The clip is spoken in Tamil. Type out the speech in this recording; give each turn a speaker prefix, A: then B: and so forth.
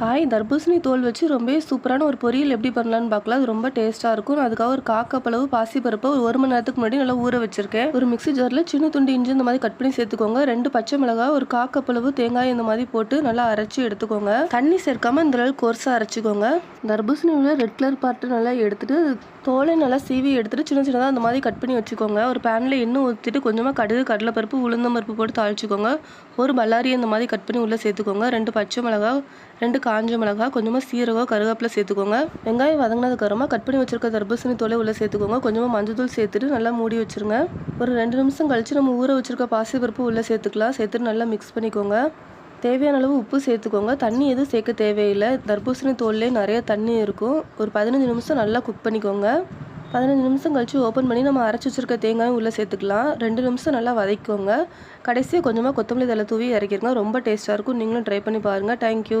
A: ஹாய் தர்பூசணி தோல் வச்சு ரொம்பவே சூப்பரான ஒரு பொரியல் எப்படி பண்ணலான்னு பார்க்கலாம். அது ரொம்ப டேஸ்ட்டாக இருக்கும். அதுக்காக ஒரு காக்கப்பளவு பாசிப்பருப்பை ஒரு ஒரு மணி நேரத்துக்கு முன்னாடி நல்லா ஊற வச்சிருக்கேன். ஒரு மிக்ஸி ஜாரில் சின்ன துண்டு இஞ்சி இந்த மாதிரி கட் பண்ணி சேர்த்துக்கோங்க. ரெண்டு பச்சை மிளகாய் ஒரு காக்கப்பளவு தேங்காய் இந்த மாதிரி போட்டு நல்லா அரைச்சி எடுத்துக்கோங்க. தண்ணி சேர்க்காம இந்த அளவுக்கு கோர்ஸாக அரைச்சிக்கோங்க. தர்பூசணி உள்ள ரெட் கலர் பார்ட்டு நல்லா எடுத்துட்டு தோலை நல்லா சீவி எடுத்துட்டு சின்ன சின்னதாக அந்த மாதிரி கட் பண்ணி வச்சுக்கோங்க. ஒரு பேனில் எண்ணெய் ஊற்றிட்டு கொஞ்சமாக கடுகு கடலைப்பருப்பு உளுந்தம்பருப்பு போட்டு தாளிச்சுக்கோங்க. ஒரு பல்லாரி இந்த மாதிரி கட் பண்ணி உள்ளே சேர்த்துக்கோங்க. ரெண்டு பச்சை மிளகாய் ரெண்டு காஞ்ச மிளகாய் கொஞ்சமாக சீரகம் கருவேப்பிலை சேர்த்துக்கோங்க. வெங்காயம் வதங்கினதுக்கப்புறமா கட் பண்ணி வச்சிருக்க தர்பூசணி தோலை உள்ளே சேர்த்துக்கோங்க. கொஞ்சமாக மஞ்சள் தூள் சேர்த்துட்டு நல்லா மூடி வச்சிருங்க. ஒரு ரெண்டு நிமிஷம் கழிச்சு நம்ம ஊற வச்சிருக்க பாசிப்பருப்பு உள்ளே சேர்த்துக்கலாம். சேர்த்துட்டு நல்லா மிக்ஸ் பண்ணிக்கோங்க. தேவையான அளவு உப்பு சேர்த்துக்கோங்க. தண்ணி எதுவும் சேர்க்க தேவையில்லை. தர்பூசணி தோல்லே நிறைய தண்ணி இருக்கும். ஒரு பதினஞ்சு நிமிஷம் நல்லா குக் பண்ணிக்கோங்க. பதினஞ்சு நிமிஷம் கழிச்சு ஓப்பன் பண்ணி நம்ம அரைச்சி வச்சிருக்க தேங்காயும் உள்ளே சேர்த்துக்கலாம். ரெண்டு நிமிஷம் நல்லா வதக்கிக்கோங்க. கடைசியாக கொஞ்சமாக கொத்தமல்லி தலை தூவி இறக்கிருங்க. ரொம்ப டேஸ்ட்டாக இருக்கும். நீங்களும் ட்ரை பண்ணி பாருங்கள் தேங்க்யூ